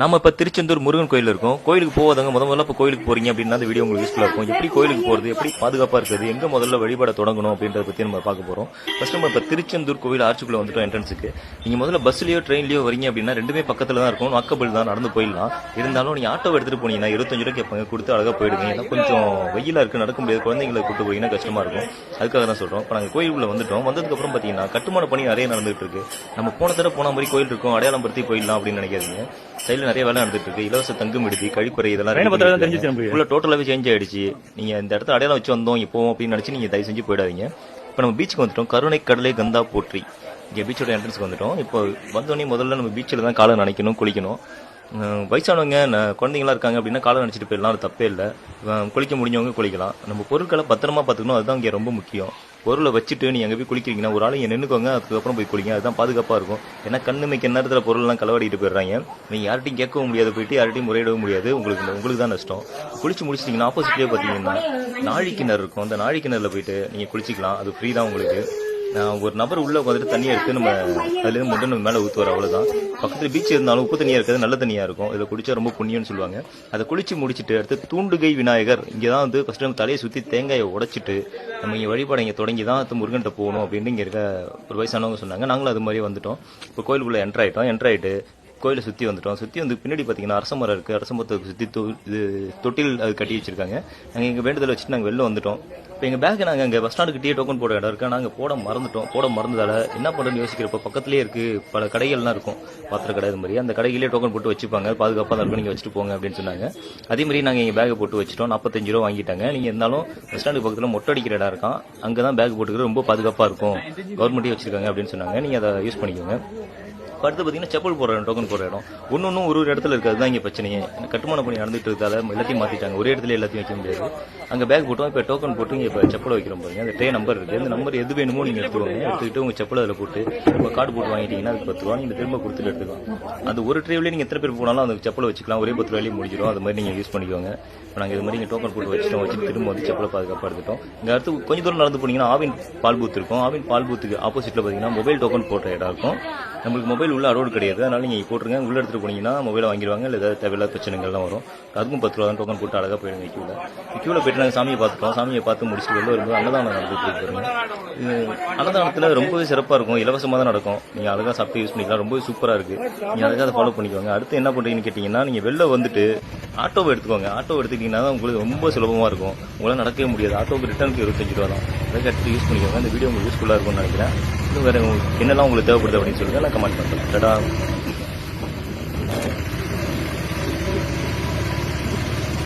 நம்ம இப்ப திருச்செந்தூர் முருகன் கோயில் இருக்கோம். கோயிலுக்கு போவதங்க முத முதல்ல இப்ப கோயிலுக்கு போறீங்க அப்படின்னா அந்த வீடியோ உங்களுக்கு யூஸ்ஃபுல்லா இருக்கும். எப்படி கோயிலுக்கு போறது? எப்படி பாதுகாப்பா இருக்குது எங்க முதல்ல வழிபாட தொடங்கணும் அப்படின்றத பத்தி நம்ம பார்க்க போறோம். ஃபர்ஸ்ட் நம்ம இப்ப திருச்செந்தூர் கோயில் ஆர்ச்சுக்குள்ள வந்துட்டோம் என்ட்ரன்ஸுக்கு நீங்க முதல்ல பஸ்லயோ ட்ரெயின்லயோ வரீங்க அப்படின்னா ரெண்டுமே பக்கத்துல தான் இருக்கும். வாக்கபிள் தான் நடந்து போயிடலாம். இருந்தாலும் நீங்க ஆட்டோ எடுத்துட்டு போனீங்கன்னா இருபத்தஞ்சு ரூபாய் கேட்பாங்க கொடுத்து அழகா போயிடுங்க ஏன்னா கொஞ்சம் வெயிலா இருக்கு நடக்க முடியாது. குழந்தைங்களை கூட்டு போறீங்கன்னா கஷ்டமா இருக்கும். அதுக்காக தான் சொல்றோம். இப்ப நாங்க கோயிலுக்குள்ள வந்துட்டோம். வந்ததுக்கு அப்புறம் பாத்தீங்கன்னா கட்டுமான பணி நிறைய நடந்துட்டு இருக்கு. நம்ம போன தடவை போன மாதிரி கோயில் இருக்கும். அடையாளம் படுத்தி போயிடலாம் அப்படின்னு நினைக்காதீங்க. சைடுல நிறைய வேலை நடந்துட்டு இருக்கு. இலவச தங்கும் விடுதி கழிப்பறை இதெல்லாம் தெரிஞ்சிச்சு. உள்ள டோட்டலாவே சேஞ்ச் ஆயிடுச்சு. நீங்க இந்த இடத்துல அடையாளம் வச்சு வந்தோம் இப்போ அப்படின்னு நினைச்சு நீங்க தயவு செஞ்சு போயிடாதீங்க. இப்போ நம்ம பீச்சுக்கு வந்துட்டோம். கருணை கடலை கந்தா போற்றி. இங்க பீச்சோட என்ட்ரன்ஸ்க்கு வந்துட்டோம். இப்போ வந்தோடனே முதல்ல நம்ம பீச்சில் தான் காலை நினைக்கணும் குளிக்கணும். வயசானவங்க குழந்தைங்களா இருக்காங்க அப்படின்னா காலை நினைச்சிட்டு போயிடலாம். அது தப்பே இல்லை. குளிக்க முடிஞ்சவங்க குளிக்கலாம். நம்ம பொருட்களை பத்திரமா பார்த்துக்கணும். அதுதான் இங்கே ரொம்ப முக்கியம். பொருளை வச்சுட்டு நீங்கள் அங்கே போய் குளிக்கிறீங்கன்னா ஒரு ஆள் நின்றுக்கோங்க அதுக்கப்புறம் போய் குளிங்க. அதுதான் பாதுகாப்பாக இருக்கும். ஏன்னா கண்ணு மிக்க நேரத்தில் பொருள்லாம் களவாடிட்டு போயிடுறாங்க. நீங்கள் யார்ட்டையும் கேட்கவும் முடியாது போயிட்டு யார்ட்டையும் முறையிடவும் முடியாது. உங்களுக்கு உங்களுக்கு தான் நஷ்டம். குளிச்சு முடிச்சிட்டீங்கன்னா ஆப்போசிட்லேயே பார்த்தீங்கன்னா நாழி கிணறு இருக்கும். அந்த நாழி கிணறுல போயிட்டு நீங்கள் குளிச்சிக்கலாம். அது ஃப்ரீ தான் உங்களுக்கு. ஒரு நபர் உள்ள உட்காந்துட்டு தண்ணியை எடுத்து நம்ம அதுல இருந்து முட்டை நம்ம மேல ஊத்துவார் அவ்வளவுதான். பக்கத்துல பீச் இருந்தாலும் உப்பு தண்ணியா இருக்காது நல்ல தண்ணியா இருக்கும். இதை குடிச்சா ரொம்ப புண்ணியம்னு சொல்லுவாங்க. அதை குளிச்சு முடிச்சிட்டு அடுத்து தூண்டுகை விநாயகர் இங்கே தான் வந்து ஃபர்ஸ்ட் நம்ம தலையை சுத்தி தேங்காயை உடைச்சிட்டு நம்ம இங்க வழிபாடு இங்க தொடங்கி தான் அடுத்து முருகன்ட்ட போகணும் அப்படின்னு இங்க இருக்க ஒரு வயசானவங்க சொன்னாங்க. நாங்களும் அது மாதிரி வந்துட்டோம். இப்போ கோயிலுக்குள்ள என்டர் ஆயிட்டோம். என்டர் ஆயிட்டு கோயிலை சுற்றி வந்துட்டோம். சுற்றி வந்து பின்னாடி பார்த்தீங்கன்னா அரச மரம் இருக்கு. அரச மரத்தை தொ- இது தொட்டில் அது கட்டி வச்சிருக்காங்க. நாங்கள் எங்கள் வேண்டுதல் வச்சுட்டு நாங்கள் வெளில வந்துட்டோம். இப்போ எங்கள் பேக்கு நாங்கள் அங்கே பஸ் ஸ்டாண்டுக்கு டீ டோக்கன் போட இடம் இருக்கு. நாங்கள் போட மறந்துட்டோம். போட மறந்ததால் என்ன பண்ணுறோம்னு யோசிக்கிறப்ப பக்கத்துலேயே இருக்குது பல கடைகள்லாம் இருக்கும். பாத்திர கடை இது மாதிரி. அந்த கடைகளே டோக்கன் போட்டு வச்சுப்பாங்க. பாதுகாப்பா இருக்கும். நீங்கள் வச்சுட்டு போங்க அப்படின்னு சொன்னாங்க. அதே மாதிரி நாங்கள் எங்கள் பேக்கை போட்டு வச்சிட்டோம். நாற்பத்தஞ்சு ரூபா வாங்கிட்டாங்க. நீங்கள் இருந்தாலும் பஸ் ஸ்டாண்டுக்கு பக்கத்தில் மொட்டை அடிக்கிற இடம் இருக்கான் அங்கதான் பேக் போட்டுக்கிறது ரொம்ப பாதுகாப்பாக இருக்கும். கவர்மெண்ட்டே வச்சிருக்காங்க அப்படின்னு சொன்னாங்க. நீங்கள் அதை யூஸ் பண்ணிக்கோங்க. அடுத்து பார்த்தீங்கன்னா செப்பல் போடுற இடம் டோக்கன் போடுற இடம். ஒன்று ஒன்றும் ஒரு ஒரு இடத்துல இருக்குது. தான் இங்கே பிரச்சனையே கட்டுமான பணி நடந்துட்டு இருக்கிறதால எல்லாத்தையும் மாற்றிட்டாங்க ஒரே இடத்துல எல்லாத்தையும் வைக்க முடியாது. அங்கே பேக் போட்டோம். இப்போ டோக்கன் போட்டு இங்கே இப்போ செப்பல் வைக்கிறோம் பாருங்க. அந்த ட்ரே நம்பர் இருக்குது அந்த நம்பர் எது வேணுமோ நீங்கள் எடுத்துக்கோங்க. எடுத்துக்கிட்டு உங்க செப்பல் அதில் போட்டு உங்க கார்டு போட்டு வாங்கிட்டீங்கன்னா அதுக்கு பத்து ரூபா நீங்கள் திரும்ப கொடுத்துட்டு எடுத்துக்கலாம். அந்த ஒரு ட்ரேவிலே நீங்கள் எத்தனை பேர் போனாலும் அந்த செப்பலை வச்சுக்கலாம். ஒரே பத்து ரூபாயிலையும் முடிஞ்சிடும். அது மாதிரி நீங்கள் யூஸ் பண்ணிக்கோங்க. இப்போ நாங்கள் இது மாதிரி இங்கே டோக்கன் போட்டு வச்சுட்டோம். வச்சுட்டு திரும்ப வந்து செப்பலை பாதுகாப்பாக எடுத்துட்டோம். இங்கே அடுத்து கொஞ்ச தூரம் நடந்து போனீங்கன்னா ஆவின் பால் பூத் இருக்கும். ஆவின் பால் பூத்துக்கு ஆப்போசிட்டில் பார்த்தீங்கன்னா மொபைல் டோக்கன் போட்ட இடம் இருக்கும். நம்மளுக்கு மொபைல் உள்ள அலோடு கிடையாது. அதனால நீங்க போட்டுருங்க. உள்ள எடுத்துகிட்டு போனீங்கன்னா மொபைலை வாங்கிடுவாங்க. இல்ல ஏதாவது தேவையில்லாத பிரச்சனைகள்லாம் வரும். அதுக்கும் பத்து ரூபா தான் டோக்கன் போட்டு அழகா போயிடுங்க கியூல கியூல போயிட்டு நாங்க சாமியை பார்த்துட்டோம். சாமியை பார்த்து முடிச்சுட்டு வெளில வரும்போது அன்னதானம் நடந்துட்டு இருக்கு அன்னதானத்துல ரொம்பவே சிறப்பா இருக்கும். இலவசமா தான் நடக்கும். நீங்க அழகா சாப்பிட்டு யூஸ் பண்ணிக்கலாம். ரொம்பவே சூப்பரா இருக்கு. நீங்க அழகா அதை ஃபாலோ பண்ணிக்கோங்க. அடுத்து என்ன பண்றீங்கன்னு கேட்டீங்கன்னா நீங்க வெளில வந்துட்டு ஆட்டோவை எடுத்துக்கோங்க. ஆட்டோ எடுத்துக்கிட்டீங்கன்னா தான் உங்களுக்கு ரொம்ப சுலபமா இருக்கும். உங்களால நடக்கவே முடியாது. ஆட்டோவுக்கு ரிட்டர்னுக்கு இருபத்தஞ்சு ரூபா தான். அதை கட்டி யூஸ் பண்ணிக்கோங்க. அந்த வீடியோ உங்களுக்கு யூஸ்ஃபுல்லா இருக்கும்னு நினைக்கிறேன். வேறு உங்களுக்கு என்னெல்லாம் உங்களுக்கு தேவைப்படுது அப்படின்னு சொல்லுங்க நான் கமெண்ட் பண்ணுறேன் டடா